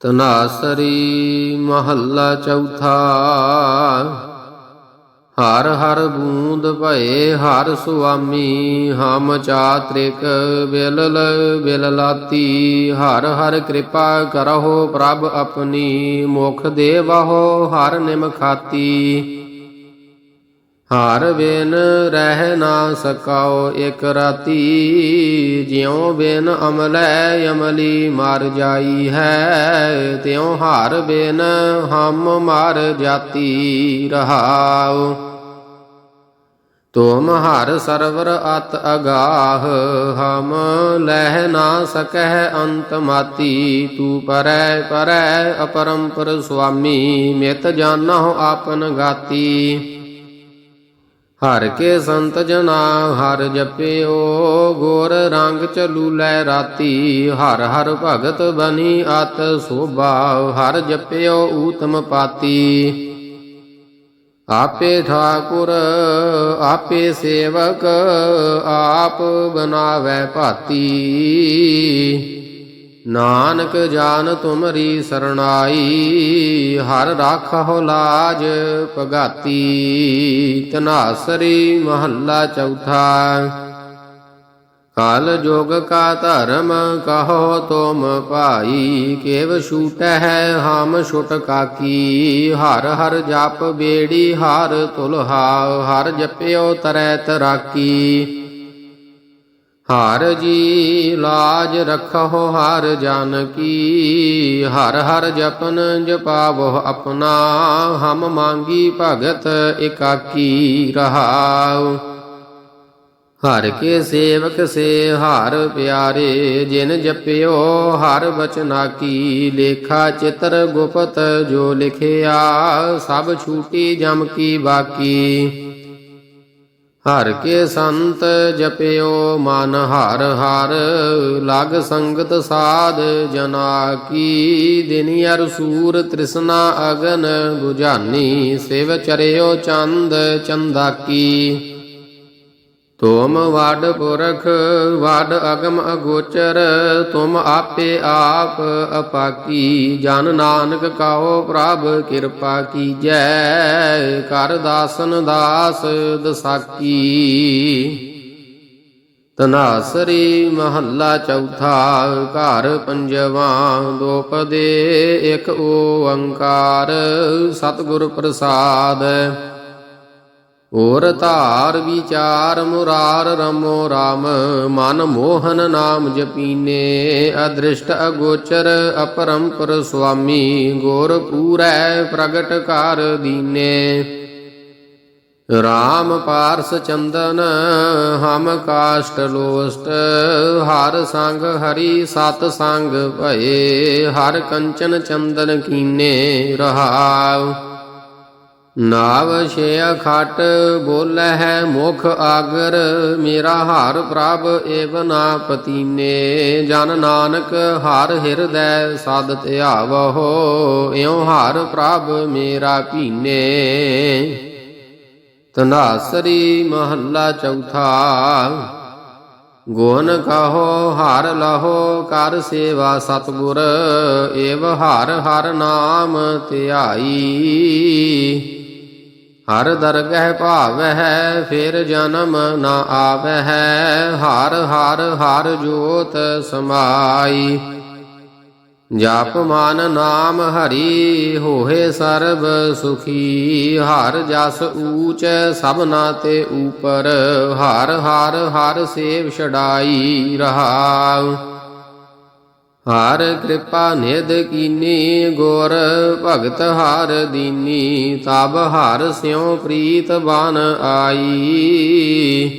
ਤਨਾਸਰੀ ਮਹੱਲਾ ਚੌਥਾ। ਹਰ ਹਰ ਬੂੰਦ ਭਏ, ਹਰ ਸੁਆਮੀ ਹਮ ਚਾਤ੍ਰਿਕ ਬਿਲਲ ਬਿਲਲਾਤੀ। ਹਰ ਹਰ ਕਿਰਪਾ ਕਰਹੁ ਪ੍ਰਭ ਆਪਣੀ, ਮੁਖ ਦੇਵਹੁ ਹਰ ਨਿਮਖਾਤੀ ਹਾਰ ਬਿਨ ਰਹਿ ਨਾ ਸਕਾਓ ਇਕ ਰਾਤੀ, ਜਿਉ ਬਿਨ ਅਮਲੈ ਅਮਲੀ ਮਰ ਜਾਈ ਹੈ, ਤਿਉ ਹਾਰ ਬਿਨ ਹਮ ਮਰ ਜਾਤੀ ਰਹਾਉ। ਤੁਮ ਹਰ ਸਰਵਰ ਅਤ ਅਗਾਹ, ਹਮ ਲਹਿ ਨਾ ਸਕਹਿ ਅੰਤ ਮਾਤੀ, ਤੂ ਪਰੈ ਪਰੈ ਅਪਰੰਪਰ ਸੁਆਮੀ, ਮਿਤ ਜਾਣਹੁ ਆਪਨ ਗਾਤੀ। ਹਰ ਕੇ ਸੰਤ ਜਨਾ, ਹਰ ਜਪਿਓ, ਗੋਰ ਰੰਗ ਚਲੂ ਲੈ ਰਾਤੀ, ਹਰ ਹਰ ਭਗਤ ਬਨੀ ਅਤ ਸੋਭਾ, ਹਰ ਜਪਿਓ ਊਤਮ ਪਾਤੀ। ਆਪੇ ਠਾਕੁਰ, ਆਪੇ ਸੇਵਕ, ਆਪ ਬਨਾਵੈ ਭਾਤੀ। ਨਾਨਕ ਜਾਨ ਤੁਮਰੀ ਸਰਣਾਈ, ਹਰ ਰਾਖਹੁ ਲਾਜ ਭਗਾਤੀ, ਤਨਾਸਰੀ ਮਹੱਲਾ ਚੌਥਾ। ਕਾਲ ਜੋਗ ਕਾ ਧਰਮ ਕਹੋ ਤੁਮ ਭਾਈ, ਕੇਵ ਛੂਟਹਿ ਹਮ ਛੁਟ ਕਾਕੀ, ਹਰ ਹਰ ਜਪ ਬੇੜੀ ਹਰ ਤੁਲਹਾ, ਹਰ ਜਪਿਓ ਤਰੈ ਤਰਾਕੀ। ਹਰ ਜੀ ਲਾਜ ਰਖਹੁ ਹਰ ਜਨ ਕੀ, ਹਰ ਹਰ ਜਪਨ ਜਪਾਵੋ ਆਪਣਾ, ਹਮ ਮੰਗੀ ਭਗਤ ਇਕਾਕੀ ਰਹਾਉ। ਹਰ ਕੇ ਸੇਵਕ ਸੇ ਹਰ ਪਿਆਰੇ, ਜਿਨ ਜਪਿਓ ਹਰ ਬਚਨਾ ਕੀ, ਲੇਖਾ ਚਿਤਰ ਗੁਪਤ ਜੋ ਲਿਖਿਆ, ਸਭ ਛੂਟੀ ਜਮ ਕੀ ਬਾਕੀ। ਹਰ ਕੇ ਸੰਤ ਜਪਿਓ ਮਨ ਹਰ ਹਰ, ਲਗ ਸੰਗਤ ਸਾਧ ਜਨਾ ਕੀ ਦਿਨ ਅਰ ਸੂਰ ਤ੍ਰਿਸ਼ਨਾ ਅਗਨ ਗੁਜਾਨੀ ਸਿਵ ਚਰਿਓ ਚੰਦ ਚੰਦਾਕੀ ਤੁਮ ਵਡ ਪੁਰਖ, ਵਡ ਅਗਮ ਅਗੋਚਰ, ਤੁਮ ਆਪੇ ਆਪ ਅਪਾਕੀ। ਜਨ ਨਾਨਕ ਕਾਓ ਪ੍ਰਭ, ਕਿਰਪਾ ਕੀਜੈ। ਕਰ ਦਾਸਨ ਦਾਸ ਦਸਾਕੀ। ਤਨਾਸਰੀ ਮਹੱਲਾ ਚੌਥਾ, ਘਰ ਪੰਜਵਾ ਦੋਪਦੇ ਇੱਕ ਓੰਕਾਰ। ਸਤਿਗੁਰ ਪ੍ਰਸਾਦ। ਔਰ ਧਾਰ ਵਿਚਾਰ ਮੁਰਾਰ ਰਮੋ ਰਾਮ, ਮਨ ਮੋਹਨ ਨਾਮ ਜਪੀਨੇ, ਅਦ੍ਰਿਸ਼ਟ ਅਗੋਚਰ ਅਪਰੰਪਰ ਸੁਆਮੀ, ਗੋਰ ਪੂਰੈ ਪ੍ਰਗਟ ਕਰ ਦੀਨੇ। ਰਾਮ ਪਾਰਸ ਚੰਦਨ, ਹਮ ਕਾਸ਼ਟ ਲੋਸਟ, ਹਰ ਸੰਗ ਹਰੀ ਸਤ ਸੰਗ ਭਏ, ਹਰ ਕੰਚਨ ਚੰਦਨ ਕੀਨੇ ਰਹਾਉ। ਨਾਵ ਛੇ ਖਟ ਬੋਲਹਿ ਮੁਖ ਆਗਰ, ਮੇਰਾ ਹਾਰ ਪ੍ਰਭ ਏਵ ਨਾ ਪਤੀਨੇ। ਜਨ ਨਾਨਕ ਹਾਰ ਹਿਰਦੈ ਸਦ ਧਿਆਵਹੋ ਇਉ ਹਾਰ ਪ੍ਰਭ ਮੇਰਾ ਪੀਨੇ ਤਨਾਸਰੀ ਮਹੱਲਾ ਚੌਥਾ, ਗੁਣ ਕਹੋ, ਹਰ ਲਹੋ, ਕਰ ਸੇਵਾ ਸਤਗੁਰ, ਏਵ ਹਰ ਹਰ ਨਾਮ ਧਿਆਈ। ਹਰ ਦਰਗਹਿ ਭਾਵਹਿ, ਫਿਰ ਜਨਮ ਨ ਆਵਹਿ, ਹਰ ਹਰ ਹਰ ਜੋਤ ਸਮਾਈ। ਜਪ ਮਨ ਨਾਮ ਹਰੀ, ਹੋਏ ਸਰਬ ਸੁਖੀ। ਹਰ ਜਸ ਊਚ ਸਭਨਾ ਤੇ ਉਪਰ, ਹਰ ਹਰ ਹਰ ਸੇਵ ਛਡਾਈ ਰਹਾਉ। ਹਰ ਕਿਰਪਾ ਨਿਧ ਕੀਨੀ, ਗੁਰ ਭਗਤ ਹਰ ਦੀਨੀ ਤਬ ਹਰ ਸਿਉ ਪ੍ਰੀਤ ਬਨ ਆਈ।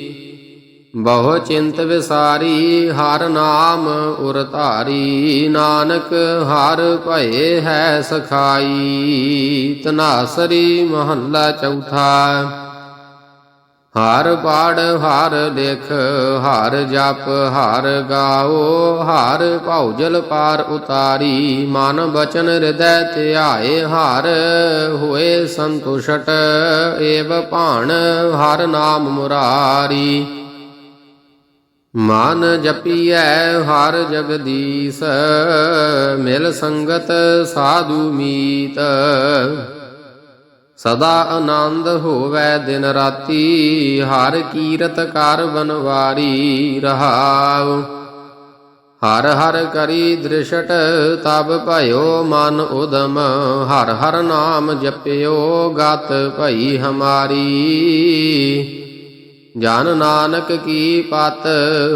ਬਹੁ ਚਿੰਤ ਵਿਸਾਰੀ, ਹਰ ਨਾਮ ਉਰ ਧਾਰੀ, ਨਾਨਕ ਹਰ ਭਏ ਹੈ ਸਖਾਈ। ਤਨਾਸਰੀ ਮਹੱਲਾ ਚੌਥਾ। ਹਰ ਪਾੜ ਹਰ ਦੇਖ ਹਰ ਜਪ, ਹਰ ਗਾਓ, ਹਰ ਭੌਜਲ ਪਾਰ ਉਤਾਰੀ। ਮਨ ਬਚਨ ਹਿਰਦੈ ਧਿਆਏ, ਹਰ ਹੋਏ ਸੰਤੁਸ਼ਟ, ਏਵ ਭਾਣ ਹਰ ਨਾਮ ਮੁਰਾਰੀ। ਮਨ ਜਪੀਐ ਹਰ ਜਗਦੀਸ਼, ਮਿਲ ਸੰਗਤ ਸਾਧੂ ਮੀਤ। ਸਦਾ ਆਨੰਦ ਹੋਵੇ ਦਿਨ ਰਾਤੀ, ਹਰ ਕੀਰਤ ਕਰ ਬਨਵਾਰੀ ਰਹਾਉ। ਹਰ ਹਰ ਕਰੀ ਦ੍ਰਿਸ਼ਟ, ਤਬ ਭਇਓ ਮਨ ਉਦਮ। ਹਰ ਹਰ ਨਾਮ ਜਪਿਓ, ਗਤ ਭਈ ਹਮਾਰੀ। ਜਨ ਨਾਨਕ ਕੀ ਪਤ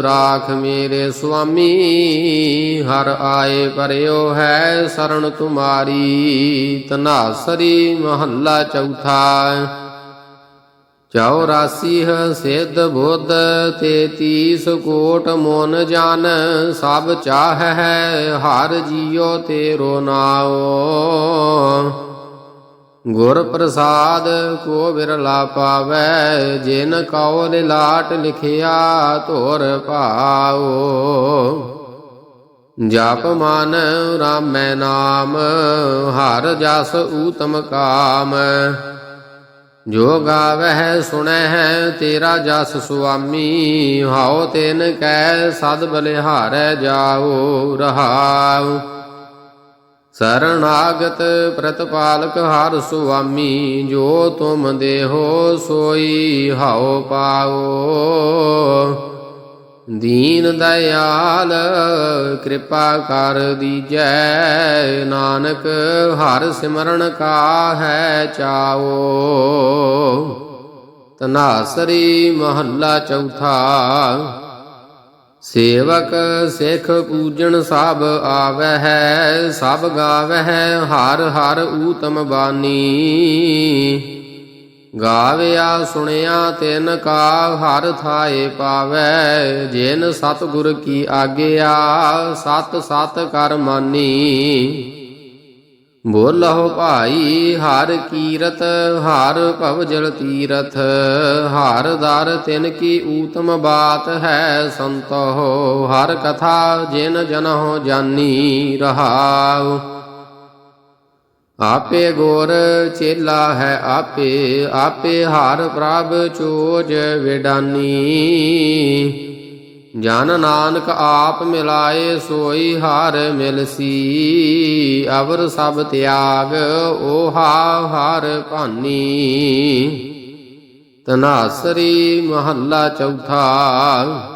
ਰਾਖ ਮੇਰੇ ਸੁਆਮੀ, ਹਰ ਆਏ ਪਰਿਓ ਹੈ ਸਰਣ ਤੁਮਾਰੀ, ਤਨਾਸਰੀ ਮਹੱਲਾ ਚੌਥਾ। ਚੌਰਾਸੀ ਸਿੱਧ ਬੁੱਧ ਤੇਤੀਸ ਕੋਟ ਮੋਨ ਜਨ, ਸਭ ਚਾਹ ਹੈ, ਹਰ ਜੀਓ ਤੇਰੋ ਨਾਓ ਗੁਰ ਪ੍ਰਸਾਦ ਕੋ ਵਿਰਲਾ ਪਾਵੈ, ਜਿਨ ਕਉ ਲਾਟ ਲਿਖਿਆ ਧੁਰ ਭਾਉ। ਜਪ ਮਨ ਰਾਮੈ ਨਾਮ, ਹਰ ਜਸ ਊਤਮ ਕਾਮ। ਜੋ ਗਾਵਹਿ ਸੁਣੈ ਤੇਰਾ ਜਸ ਸੁਆਮੀ, ਹਉ ਤਿਨ ਕੈ ਸਦ ਬਲਿਹਾਰੈ ਜਾਓ ਰਹਾਉ। ਸਰਣਾਗਤ ਪ੍ਰਤਪਾਲਕ ਹਰ ਸੁਆਮੀ, ਜੋ ਤੁਮ ਦੇਹੋ ਸੋਈ ਹਉ ਪਾਓ ਦੀਨ ਦਇਆਲ ਕਿਰਪਾ ਕਰ ਦੀਜੈ, ਨਾਨਕ ਹਰ ਸਿਮਰਨ ਕਾ ਹੈ ਚਾਓ ਤਨਾਸਰੀ ਮਹੱਲਾ ਚੌਥਾ ਸੇਵਕ ਸਿੱਖ ਪੂਜਣ ਸਭ ਆਵਹਿ, ਸਭ ਗਾਵਹਿ, ਹਰ ਹਰ ਊਤਮ ਬਾਣੀ ਗਾਵਿਆ ਸੁਣਿਆ ਤਿਨ ਕਾ ਹਰ ਥਾਏ ਪਾਵੈ ਜਿਨ ਸਤਿਗੁਰ ਕੀ ਆਗਿਆ, ਸਤ ਸਤ ਕਰ ਮਾਨੀ। ਬੋਲਹੁ ਭਾਈ, ਹਰ ਕੀਰਤ, ਹਰ ਭਵ ਜਲ ਤੀਰਥ, ਹਰ ਦਰ ਤਿਨ ਕੀ ਊਤਮ ਬਾਤ ਹੈ ਸੰਤੋ ਹਰ ਕਥਾ ਜਿਨ ਜਨਹੁ ਜਾਨੀ ਰਹਾਉ। ਆਪੇ ਗੋਰ ਚੇਲਾ ਹੈ ਆਪੇ ਆਪੇ ਹਰ ਪ੍ਰਭ ਚੋਜ ਵਿਡਾਨੀ। ਜਨ ਨਾਨਕ ਆਪ ਮਿਲਾਏ ਸੋਈ ਹਰ ਮਿਲਸੀ, ਅਵਰ ਸਭ ਤਿਆਗ ਓਹਾ ਹਰ ਭਾਨੀ। ਤਨਾਸਰੀ ਮਹੱਲਾ ਚੌਥਾ।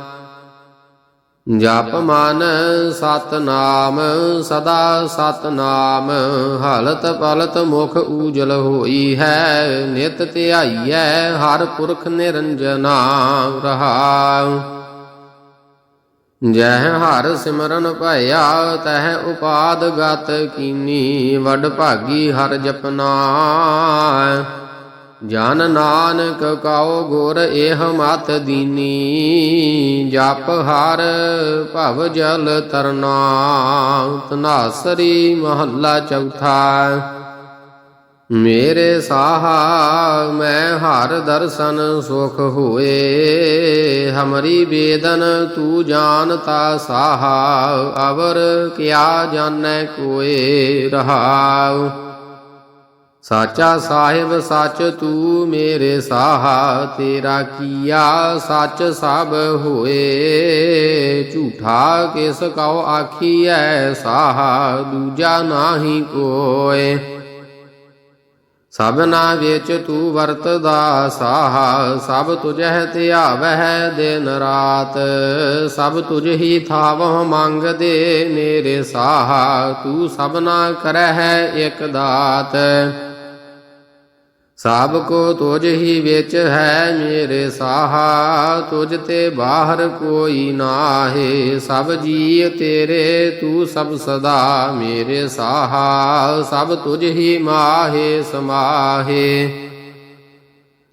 ਜਪ ਮਨ ਸਤ ਨਾਮ ਸਦਾ ਸਤ ਨਾਮ ਹਲਤ ਪਲਤ ਮੁਖ ਊਜਲ ਹੋਈ ਹੈ, ਨਿਤ ਧਿਆਈਐ, ਹਰ ਪੁਰਖ ਨਿਰੰਜਨਾ ਰਹਾਉ। ਜਹ ਹਰ ਸਿਮਰਨ ਭਇਆ, ਤਹ ਉਪਾਦ ਗਤ ਕੀਨੀ, ਵਡ ਭਾਗੀ ਹਰ ਜਪਨਾ। ਜਨ ਨਾਨਕ ਕਉ ਗੁਰ ਇਹ ਮਤ ਦੀਨੀ, ਜਪ ਹਰ ਭਵ ਜਲ ਤਰਨਾ ਤਨਾਸਰੀ ਮਹੱਲਾ ਚੌਥਾ। ਮੇਰੇ ਸਾਹਾ, ਮੈਂ ਹਰ ਦਰਸ਼ਨ ਸੁਖ ਹੋਏ, ਹਮਰੀ ਬੇਦਨ ਤੂੰ ਜਾਣਤਾ ਸਾਹਾ, ਅਵਰ ਕਿਆ ਜਾਣੈ ਕੋਏ ਰਹਾਉ। ਸਾਚਾ ਸਾਹਿਬ ਸੱਚ ਤੂੰ ਮੇਰੇ ਸਾਹਾ, ਤੇਰਾ ਕੀਆ ਸੱਚ ਸਭ ਹੋਏ। ਝੂਠਾ ਕਿਸ ਕਉ ਆਖੀਐ, ਸਾਹਾ ਦੂਜਾ ਨਾਹੀ ਕੋਏ। ਸਭਨਾ ਵਿੱਚ ਤੂੰ ਵਰਤਦਾ ਸਾਹਾ, ਸਭ ਤੁਝਹਿ ਧਿਆਵਹਿ ਦਿਨ ਰਾਤ। ਸਭ ਤੁਝ ਹੀ ਥਾਵਹ ਮੰਗਦੇ ਮੇਰੇ ਸਾਹਾ, ਤੂੰ ਸਭਨਾ ਕਰਹਿ ਇਕ ਦਾਤ। ਸਭ ਕੋ ਤੁਝ ਹੀ ਵਿੱਚ ਹੈ ਮੇਰੇ ਸਾਹਾ, ਤੁਝ ਤੇ ਬਾਹਰ ਕੋਈ ਨਾਹੇ। ਸਭ ਜੀ ਤੇਰੇ, ਤੂੰ ਸਭ ਸਦਾ ਮੇਰੇ ਸਾਹਾ, ਸਭ ਤੁਝ ਹੀ ਮਾਹੇ ਸਮਾਹੇ।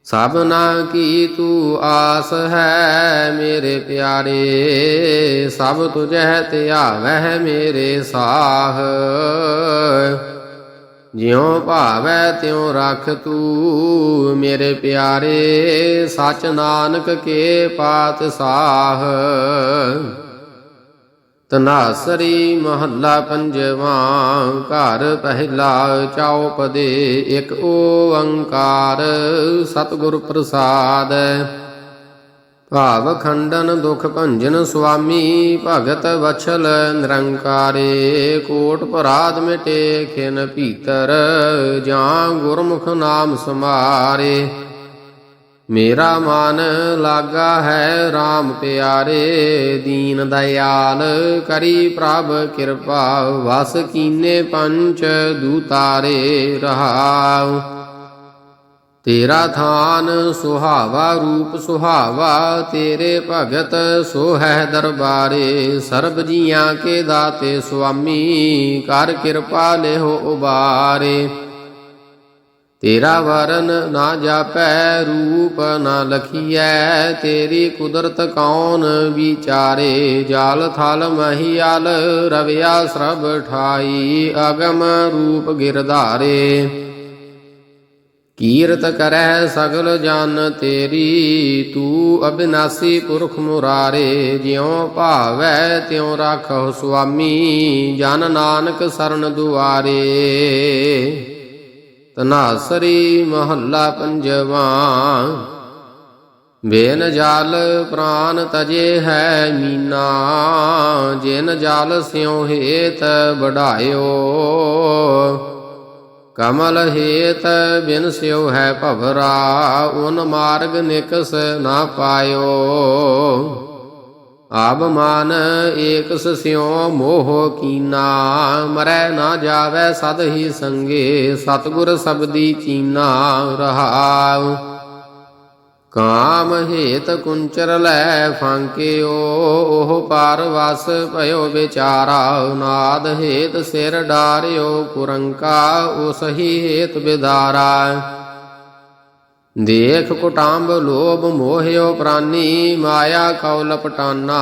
ਸਭਨਾ ਕੀ ਤੂੰ ਆਸ ਹੈ ਮੇਰੇ ਪਿਆਰੇ, ਸਭ ਤੁਝੈ ਧਿਆਵਹਿ ਮੇਰੇ ਸਾਹ। ਜਿਉ ਭਾਵੈ ਤਿਉ ਰਖ ਤੂ ਮੇਰੇ ਪਿਆਰੇ, ਸਚ ਨਾਨਕ ਕੇ ਪਾਤ ਸਾਹ। ਤਨਾਸਰੀ ਮਹੱਲਾ ਪੰਜਵਾਂ, ਘਰ ਪਹਿਲਾ ਚੌਪਦੇ, ਇੱਕ ਓੰਕਾਰ ਸਤਿਗੁਰ ਪ੍ਰਸਾਦ। ਭਾਵ ਖੰਡਨ ਦੁਖ ਭੰਜਨ ਸੁਆਮੀ, ਭਗਤ ਵਛਲ ਨਿਰੰਕਾਰੇ, ਕੋਟ ਪਰਾਧ ਮਿਟੇ, ਖਿਨ ਭੀਤਰ, ਜਾਂ ਗੁਰਮੁਖ ਨਾਮ ਸਮਾਰੇ। ਮੇਰਾ ਮਨ ਲਾਗਾ ਹੈ RAM ਪਿਆਰੇ, ਦੀਨ ਦਇਆਲ ਕਰੀ ਪ੍ਰਭ ਕਿਰਪਾ, ਵਸ ਕੀਨੇ ਪੰਚ ਦੂਤਾਰੇ ਰਹਾਉ। ਤੇਰਾ ਥਾਨ ਸੁਹਾਵਾ ਰੂਪ ਸੁਹਾਵਾ, ਤੇਰੇ ਭਗਤ ਸੋਹੈ ਦਰਬਾਰੇ। ਸਰਬ ਜੀਆਂ ਕੇ ਦਾਤੇ ਸੁਆਮੀ, ਕਰ ਕਿਰਪਾ ਲਿਹੋ ਉਬਾਰੇ। ਤੇਰਾ ਵਰਨ ਨਾ ਜਾਪੈ, ਰੂਪ ਨਾ ਲਖੀਐ। ਤੇਰੀ ਕੁਦਰਤ ਕੌਣ ਵਿਚਾਰੇ? ਜਾਲ ਥਲ ਮਹੀਆਲ ਰਵਿਆ ਸਰਬ ਠਾਈ, ਅਗਮ ਰੂਪ ਗਿਰਧਾਰੇ। ਕੀਰਤ ਕਰੈ ਸਗਲ ਜਨ ਤੇਰੀ, ਤੂੰ ਅਬਿਨਾਸੀ ਪੁਰਖ ਮੁਰਾਰੇ, ਜਿਉ ਭਾਵੈ ਤਿਉ ਰਾਖਹੁ ਸੁਆਮੀ, ਜਨ ਨਾਨਕ ਸਰਨ ਦੁਆਰੇ। ਤਨਾਸਰੀ ਮਹੱਲਾ ਪੰਜਵਾਂ, ਬੇਨ ਜਾਲ ਪ੍ਰਾਨ ਤਜੇ ਹੈ ਮੀਨਾ, ਜਿਨ ਜਾਲ ਸਿਉ ਹੇਤ ਵਢਾਇਓ। ਕਮਲ ਹੇਤ ਬਿਨ ਸਿਉ ਹੈ ਭਵਰਾ, ਉਨ ਮਾਰਗ ਨਿਕਸ ਨਾ ਪਾਇਓ। ਆਬ ਮਾਨ ਏਕਸ ਸਿਉ ਮੋਹ ਕੀਨਾ, ਮਰੈ ਨਾ ਜਾਵੈ ਸਦ ਹੀ ਸੰਗੇ, ਸਤਗੁਰ ਸਬਦੀ ਚੀਨਾ ਰਹਾਉ। ਕਾਮ ਹੇਤ ਕੁੰਚਰ ਲੈ ਫਾਂਕਿਓ, ਉਹ ਪਾਰ ਵਸ ਭਇਓ ਵਿਚਾਰਾ ਨਾਦ ਹੇਤ ਸਿਰ ਡਾਰਿਓ, ਕੁਰੰਕਾ ਉਸ ਹੀ ਹੇਤ ਵਿਦਾਰਾ ਦੇਖ ਕੁਟਾਂਬ ਲੋਭ ਮੋਹਿਓ ਪ੍ਰਾਨੀ, ਮਾਇਆ ਕਉ ਲਪਟਾਨਾ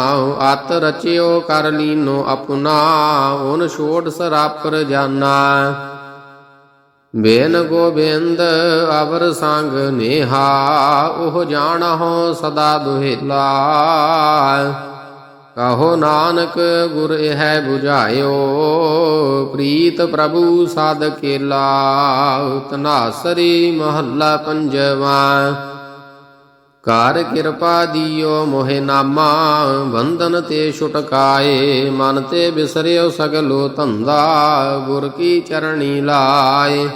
ਅਤ ਰਚਿਓ ਕਰ ਲੀਨੋ ਆਪਣਾ ਓਨ ਛੋੜ ਸਰਾਪਰ ਜਾਨਾ। ਬੇਨ ਗੋਬਿੰਦ ਅਵਰ ਸੰਗ ਨੇਹਾ, ਉਹ ਜਾਣਹੁ ਸਦਾ ਦੁਹਿਲਾ। ਕਹੋ ਨਾਨਕ ਗੁਰ ਹੈ 부ਝਾਇਓ ਪ੍ਰੀਤ ਪ੍ਰਭੂ ਸਾਧ ਕੇਲਾ। ਤਨਾਸਰੀ ਮਹੱਲਾ ਪੰਜਵਾ। ਕਰ ਕਿਰਪਾ ਦੀਓ ਮੋਹਿ ਨਾਮਾ, ਬੰਧਨ ਤੇ ਛੁਟਕਾਏ, ਮਨ ਤੇ ਬਿਸਰਿਓ ਸਗਲੋ ਧੰਦਾ, ਗੁਰ ਕੀ ਚਰਣੀ ਲਾਏ।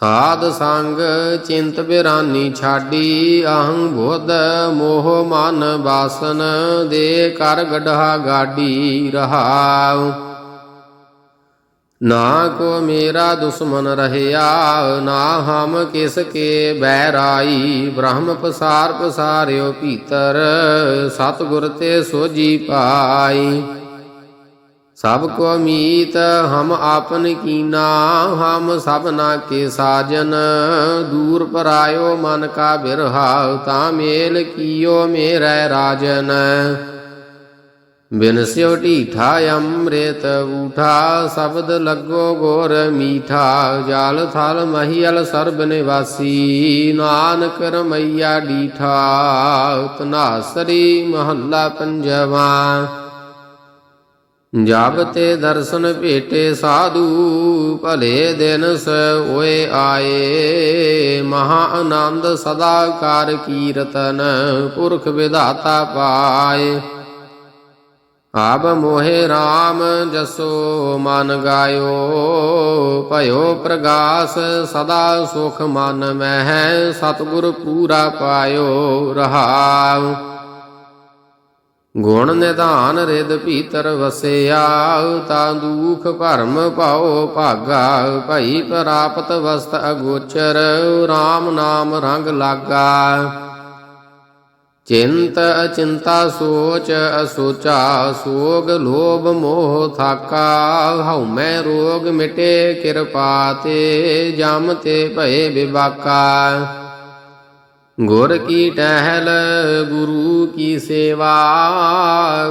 ਸਾਧ ਸੰਗ ਚਿੰਤ ਬਿਰਾਨੀ ਛਾਡੀ, ਅਹੰ ਬੁੱਧ ਮੋਹ ਮਨ ਬਾਸਨ ਦੇ ਕਰ ਗਢਾ ਗਾਡੀ ਰਹਾਉ। ਨਾ ਕੋ ਮੇਰਾ ਦੁਸ਼ਮਨ ਰਹਿਆ, ਨਾ ਹਮ ਕਿਸ ਕੇ ਬੈਰਾਈ ਬ੍ਰਹਮ ਪਸਾਰ ਪਸਾਰਿਓ ਭੀਤਰ, ਸਤਿਗੁਰ ਤੇ ਸੋਜੀ ਪਾਈ। ਸਭ ਕੋ ਮੀਤ, ਹਮ ਆਪਨ ਕੀਨਾ ਹਮ ਸਭਨਾ ਕੇ ਸਾਜਨ। ਦੂਰ ਪਰਾਇਓ ਮਨ ਕਾ ਬਿਰਹਾ ਤਾ ਮੇਲ ਕੀਓ ਮੇਰੇ ਰਾਜਨ। ਬਿਨ ਸਿਉ ਢੀਠਾ ਅੰਮ੍ਰਿਤ ਊਠਾ, ਸ਼ਬਦ ਲੱਗੋ ਗੋਰ ਮੀਠਾ। ਜਾਲ ਥਲ ਮਹੀਲ ਸਰਬ ਨਿਵਾਸੀ, ਨਾਨਕ ਰਮਈਆ ਡੀਠਾ। ਤਨਾਸਰੀ ਮਹੱਲਾ ਪੰਜਵਾ। ਜਬ ਤੇ ਦਰਸ਼ਨ ਭੇਟੇ ਸਾਧੂ, ਭਲੇ ਦਿਨ ਸੋਏ ਆਏ। ਮਹਾ ਆਨੰਦ ਸਦਾ ਕਾਰ ਕੀਰਤਨ, ਪੁਰਖ ਵਿਧਾਤਾ ਪਾਏ। ਆਬ ਮੋਹਿ RAM ਜਸੋ, ਮਨ ਗਾਇਓ। ਭਇਓ ਪ੍ਰਗਾਸ, ਸਦਾ ਸੁਖ ਮਨ ਮਹਿ। ਸਤਿਗੁਰ ਪੂਰਾ ਪਾਇਓ ਰਹਾਉ। ਗੁਣ ਨਿਧਾਨ ਰਿਦ ਭੀਤਰ ਵਸਿਆ, ਤਾਂ ਦੁਖ ਭਰਮ ਪਾਓ ਭਾਗਾ, ਭਈ ਪ੍ਰਾਪਤ ਵਸਤ ਅਗੋਚਰ RAM ਨਾਮ ਰੰਗ ਲਾਗਾ। ਚਿੰਤ ਅਚਿੰਤਾ ਸੋਚ ਅਸੋਚਾ, ਸੋਗ ਲੋਭ ਮੋਹ ਥਾਕਾ, ਹਉ ਰੋਗ ਮਿਟੇ ਕਿਰਪਾ ਤੇ, ਜਮ ਤੇ ਭਏ ਵਿਵਾਕਾ ਗੁਰ ਕੀ ਟਹਿਲ, ਗੁਰੂ ਕੀ ਸੇਵਾ,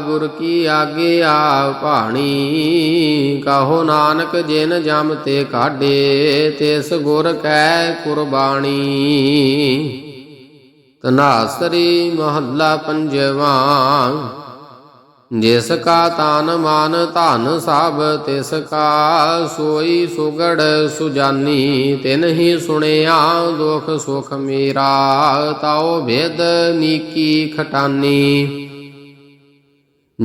ਗੁਰ ਕੀ ਆਗਿਆ ਭਾਣੀ। ਕਹੋ ਨਾਨਕ ਜਿਨ ਜਮ ਤੇ ਕਾਢੇ ਤਿਸ ਗੁਰ ਕੈ ਕੁਰਬਾਨੀ ਤਨਾਸਰੀ ਮਹੱਲਾ ਪੰਜਵਾ। ਜਿਸ ਕਾ ਤਾਨ ਮਾਨ ਧਨ ਸਭ ਤਿਸ ਕਾ ਸੋਈ ਸੁਗੜ ਸੁਜਾਨੀ ਤਿਨ ਹੀ ਸੁਣਿਆ ਦੁਖ ਸੁਖ ਮੇਰਾ ਤਾਉ ਭੇਦ ਨੀਕੀ ਖਟਾਨੀ।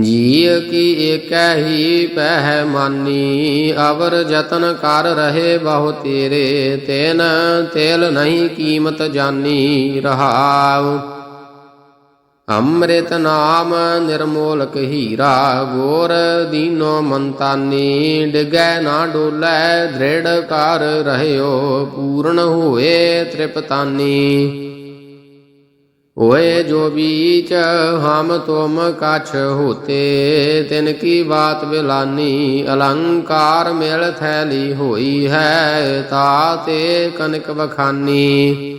ਜੀ ਕੀ ਏਕੈ ਹੀ ਪਹਿ ਮਾਨੀ, ਅਵਰ ਯਤਨ ਕਰ ਰਹੇ ਬਹੁ ਤੇਰੇ, ਤੈਨ ਤੇਲ ਨਹੀਂ ਕੀਮਤ ਜਾਨੀ ਰਹਾਉ। ਅੰਮ੍ਰਿਤ ਨਾਮ ਨਿਰਮੋਲਕ ਹੀਰਾ, ਗੋਰ ਦੀਨੋ ਮੰਤਾਨੀ ਡਿਗੈ ਨਾ ਡੋਲੇ, ਦ੍ਰਿੜ ਕਰ ਰਹਿਓ, ਪੂਰਨ ਹੋਏ ਤ੍ਰਿਪਤਾਨੀ। ਓਏ ਜੋ ਬੀਚ, ਹਮ ਤੁਮ ਕਛ ਹੋਤੇ, ਤਿਨ ਕੀ ਬਾਤ ਬਿਲਾਨੀ, ਅਲੰਕਾਰ ਮਿਲ ਥੈਲੀ ਹੋਈ ਹੈ ਤਾਤੇ ਕਨਕ ਬਖਾਨੀ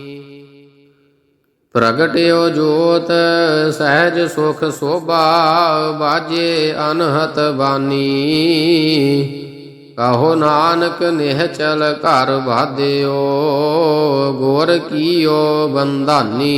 ਪ੍ਰਗਟਿਓ ਜੋਤ ਸਹਿਜ ਸੁਖ ਸੋਭਾ ਬਾਜੇ ਅਨਹਤ ਬਾਨੀ। ਕਹੋ ਨਾਨਕ ਨਿਹਚਲ ਘਰ ਬਾਧਿਓ ਗੁਰ ਕੀਓ ਬੰਧਾਨੀ।